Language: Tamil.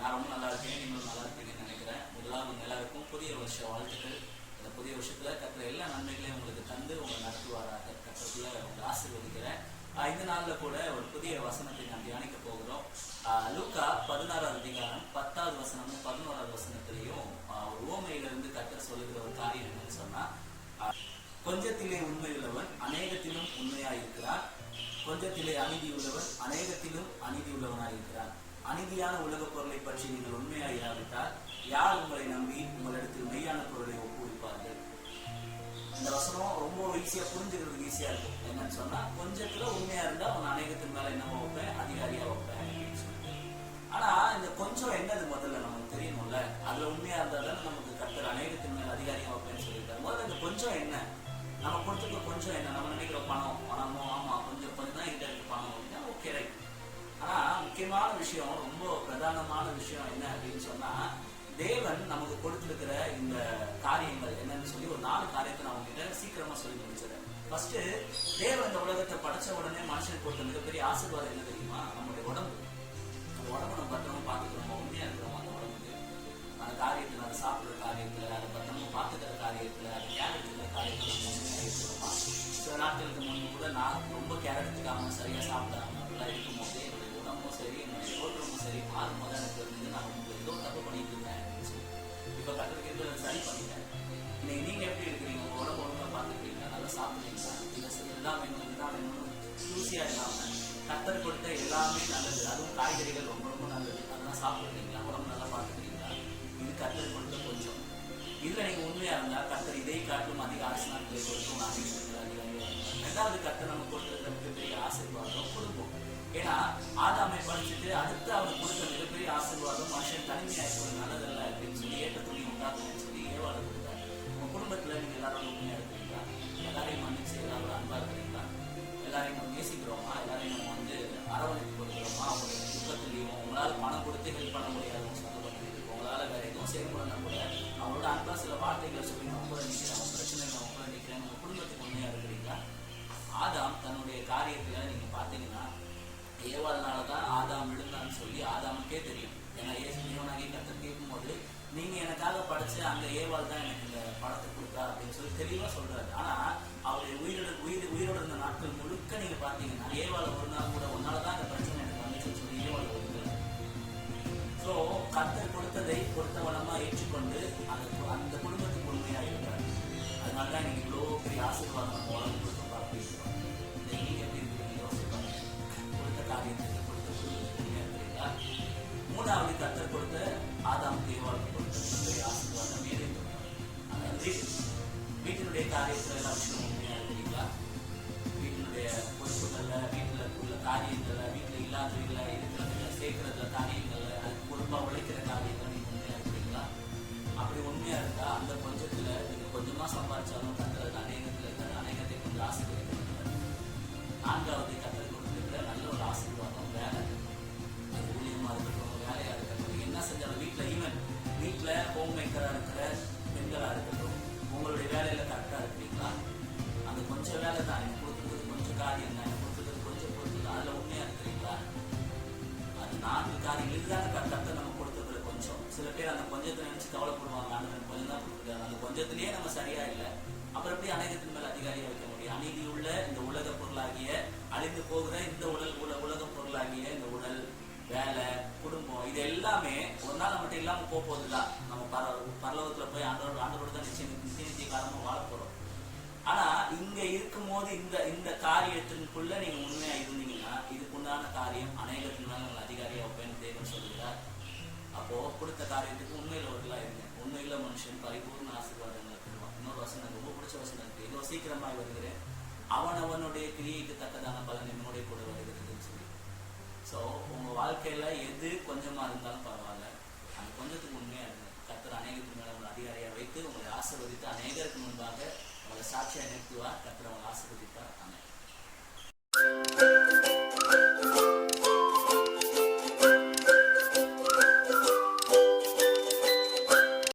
நான் ரொம்ப நல்லா இருக்கேன். நீங்களும் நல்லா இருப்பீங்கன்னு நினைக்கிறேன். முதலாக உங்கள் எல்லாருக்கும் புதிய வருஷ வாழ்த்துக்கள். இந்த புதிய வருஷத்துல கற்ற எல்லா நன்மைகளையும் உங்களுக்கு தந்து உங்களை நடத்துவாராக. கற்றத்தில் உங்களை ஆசீர்வதிக்கிறேன். இந்த நாளில் கூட ஒரு புதிய வசனத்தை நான் தியானிக்க போகிறோம். ஆஹ் லூக்கா பதினாறாவது அதிகாரம் பத்தாவது வசனமும் பதினோராவது வசனத்திலையும் ஒரு ஓமையிலிருந்து கத்தர் சொல்லுகிற ஒரு காரியம் என்னன்னு சொன்னா ஆஹ் கொஞ்சத்திலே உண்மையுள்ளவன் அநேகத்திலும் உண்மையாயிருக்கிறான் கொஞ்சத்திலே அநீதி உள்ளவன் அநேகத்திலும் அநீதி அநீதியான உலகப் பொருளை பற்றி நீங்கள் உண்மையாயிராவிட்டால் யார் உங்களை நம்பி உங்களிடத்தில் மெய்யான பொருளை ஒப்புவிப்பார்கள்? இந்த வசனம் ரொம்ப ஈஸியா புரிஞ்சுக்கிறதுக்கு ஈஸியா இருக்கும். என்னன்னு சொன்னா கொஞ்சத்துல உண்மையா இருந்தா அவன் அநேகத்தின் மேல என்ன வைப்பேன்? அதிகாரியா வைப்பேன் அப்படின்னு சொல்லிட்டு ஆனா இந்த கொஞ்சம் என்னது முதல்ல நமக்கு தெரியணும்ல? அதுல உண்மையா இருந்தா தானே நமக்கு கத்தர் அநேகத்தின் மேல அதிகாரியா வைப்பேன்னு சொல்லியிருக்காரு. முதல்ல இந்த கொஞ்சம் என்ன? நம்ம கொடுத்துருக்க கொஞ்சம் என்ன? நம்ம நினைக்கிற பணம் பணமோ ஆமா கொஞ்சம் கொஞ்சம் தான் கிட்ட இருக்கு பணம். முக்கியமான விஷயம் ரொம்ப பிரதானமான விஷயம் என்ன அப்படின்னு சொன்னா தேவன் நமக்கு கொடுத்திருக்கிற இந்த காரியங்கள் என்னன்னு சொல்லி ஒரு நாலு காரியத்தை நான் உங்ககிட்ட சீக்கிரமா சொல்லி முடிச்சிடறேன். ஃபர்ஸ்ட் தேவன் இந்த உலகத்தை படைச்ச உடனே மனுஷனுக்கு கொடுத்த மிகப்பெரிய ஆசீர்வாதம் என்ன தெரியுமா? நம்மளுடைய உடம்பு. நம்ம உடம்பு நம்ம பத்திரமா பார்த்துக்கிறோம். உண்மையா இருக்கிறோம் அந்த உடம்புக்கு அந்த காரியத்துல அதை சாப்பிடுற காரியத்துல அதை பத்திரமா பாத்துக்கிற காரியத்துல அதை கேரட் இருக்கிற காரியத்துல சில நாட்களுக்கு முன்பு கூட நான் ரொம்ப கேரட் எடுத்துக்காம சரியா சாப்பிடாம அப்படிலாம் இருக்கும் போதே உடம்பும் சரி என்னுடைய தோற்றமும் சரி மாறும்போது எனக்கு நான் உங்களுக்கு ஏதோ தப்பு பண்ணிட்டு இருந்தேன் அப்படின்னு சொல்லி. இப்ப கற்றுக்கு சரி பண்ணிட்டேன். இன்னைக்கு நீங்க எப்படி இருக்கிறீங்க? உங்கள் உடம்பு ஒழுங்கா பார்த்துக்கிறீங்க நல்லா சாப்பிட்றீங்களா? இல்லை சில எல்லாம் வேணும் இதெல்லாம் வேணும் தூசியா இல்லாமல் கத்தர் கொடுத்த எல்லாமே நல்லது. அதுவும் காய்கறிகள் ரொம்ப ரொம்ப நல்லது. அதெல்லாம் சாப்பிடுறீங்களா? உடம்பு நல்லா பார்த்துக்கிறீங்களா? இது கத்தர் கொடுத்த கொஞ்சம். இதுல நீங்க உண்மையா இருந்தா கத்தர் இதை காட்டும் அதிக ஆசனாக்களை கொடுக்கும் ஆசை ரெண்டாவது கத்தர் நம்ம கொடுத்திருக்கிற உங்களால் பணம் கொடுத்து ஹெல்ப் பண்ண முடியாது சொந்தப்பட்டு உங்களால வேற எதுவும் செய்ய பண்ண கூட அவங்களோட அன்பா சில வார்த்தைகளை சொல்லி நம்ம கூட நிற்கிறேன் அவங்க பிரச்சனை நான் கூட நிற்கிறேன் நம்ம குடும்பத்துக்கு உண்மையா இருக்கிறீங்களா? ஆதாம் தன்னுடைய காரியத்தில் நீங்க பாத்தீங்கன்னா ஏவாதனால தான் ஆதாம் விழுந்தான்னு சொல்லி ஆதாமுக்கே தெரியும். ஏன்னா ஏசு தேவனாகி கத்த கேட்கும்போது நீங்க எனக்காக படைச்சு அந்த ஏவாள் தான் எனக்கு இந்த படத்தை கொடுத்தா அப்படின்னு சொல்லி தெளிவா சொல்றாரு. ஆனா அவருடைய உயிரோட உயிர் உயிரோட இருந்த நாட்கள் முழுக்க நீங்க பாத்தீங்கன்னா ஏவாள் ஒரு நாள் கூட ஒன்னாலதான் இந்த பிரச்சனை கத்தர் கொடுத்ததை கொடுத்தவனமா ஏற்றுக்கொண்டு அந்த அந்த குடும்பத்துக்கு உண்மையாக இருக்கிறார் அதனாலதான் இன்னைக்கு இவ்வளோ பெரிய ஆசீர்வாதம் நம்ம உலகம் கொடுத்து பார்க்கிறோம் நீங்க எப்படி இருக்கிறீங்க யோசிப்பாங்க கொடுத்த காரியத்துக்கு கொடுத்த குடும்பத்துக்கு உண்மையா இருக்கிறீங்களா மூணாவது கத்தர் கொடுத்த ஆதாம் தேவாவுக்கு கொடுத்த ஆசீர்வாதம் மேலே அதாவது வீட்டினுடைய காரியத்தில் எல்லாம் விஷயம் உண்மையாக இருக்கிறீங்களா வீட்டினுடைய பொறுப்புகளில் வீட்டில் உள்ள காரியங்களில் வீட்டில் இல்லாதவர்களாக இருக்கிறதுல சேர்க்கிறதுல காரியங்கள்ல அதுக்கு பொறுப்பா உழைக்கிற காரியங்கள் நீங்க உண்மையா இருக்கிறீங்களா அப்படி உண்மையா இருந்தா அந்த கொஞ்சத்துல நீங்க கொஞ்சமா சம்பாதிச்சாலும் கத்துறது அது காரியங்கள் இதுதானே நம்ம கொடுத்துருக்கிற கொஞ்சம். சில பேர் அந்த கொஞ்சத்தை நினைச்சு கவலைப்படுவாங்க. ஆண்டவன் கொஞ்சம் தான் கொடுத்துருக்காங்க அந்த கொஞ்சத்திலேயே நம்ம சரியா இல்லை. அப்புறம் எப்படி அநேகத்தின் மேல் அதிகாரியா வைக்க முடியும்? அநீதி உள்ள இந்த உலக பொருளாகிய அழிந்து போகிற இந்த உடல் உல உலக பொருளாகிய இந்த உடல் வேலை குடும்பம் இது எல்லாமே ஒரு நாள் நம்மகிட்ட இல்லாம போக போகுதுல நம்ம பர பரலோகத்தில் போய் ஆண்டோட ஆண்டோட தான் நிச்சயம் நிச்சய நிச்சய காலமா வாழ ஆனால் ஆனா இங்க இருக்கும்போது இந்த இந்த காரியத்திற்குள்ள நீ காரியத்துக்கு உண்மையில் ஒருலா இருங்க உண்மையில மனுஷன் பரிபூர்ண ஆசீர்வாதங்களை பெறுவான். இன்னொரு வசனம் எனக்கு ரொம்ப பிடிச்ச வசனம் இருக்கு. இவ்வளோ சீக்கிரமாக வருகிறேன். அவன் அவனுடைய கிரியைக்கு தக்கதான பலன் என்னுடைய கூட வருகிறதுன்னு சொல்லி. ஸோ உங்கள் வாழ்க்கையில் எது கொஞ்சமாக இருந்தாலும் பரவாயில்ல. அந்த கொஞ்சத்துக்கு உண்மையாக இருங்க. கத்தர் அநேகத்துக்கு மேலே உங்களை அதிகாரியாக வைத்து உங்களை ஆசீர்வதித்து அநேகருக்கு முன்பாக உங்களை சாட்சியாக நிறுத்துவார். கத்தர் உங்களை ஆசீர்வதிப்பார்.